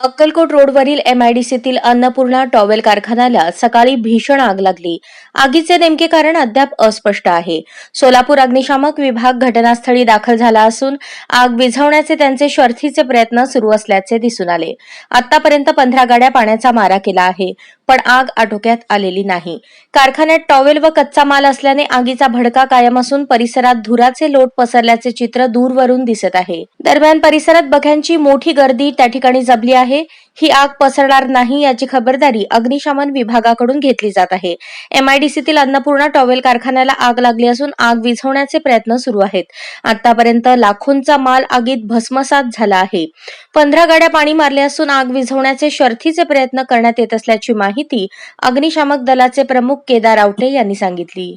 अक्कलकोट रोडवरील एमआयडीसीतील अन्नपूर्णा टॉवेल कारखान्याला सकाळी भीषण आग लागली. आगीचे नेमके कारण अद्याप अस्पष्ट आहे. सोलापूर अग्निशामक विभाग घटनास्थळी दाखल झाला असून आग विझवण्याचे त्यांचे शर्थीचे प्रयत्न सुरू असल्याचे दिसून आले. आतापर्यंत पंधरा गाड्या पाण्याचा मारा केला आहे. पण आग आटोक्यात आलेली नाही. कारखान्यात टॉवेल व कच्चा माल असल्याने आगीचा भडका कायम असून परिसरात धुराचे लोट पसरल्याचे चित्र दूरवरून दिसत आहे. दरम्यान परिसरात बघ्यांची मोठी गर्दी त्या ठिकाणी जमली आहे. ही आग पसरणार नाही याची खबरदारी अग्निशमन विभागाकडून घेतली जात आहे. एमआयडीसीतील अन्नपूर्णा टॉवेल कारखान्याला आग लागली असून आग विझवण्याचे प्रयत्न सुरू आहेत. आतापर्यंत लाखोंचा माल आगीत भस्मसात झाला आहे. पंधरा गाड्या पाणी मारले असून आग विझवण्याचे शर्थीचे प्रयत्न करण्यात येत असल्याची माहिती अग्निशामक दलाचे प्रमुख केदार आवटे यांनी सांगितली.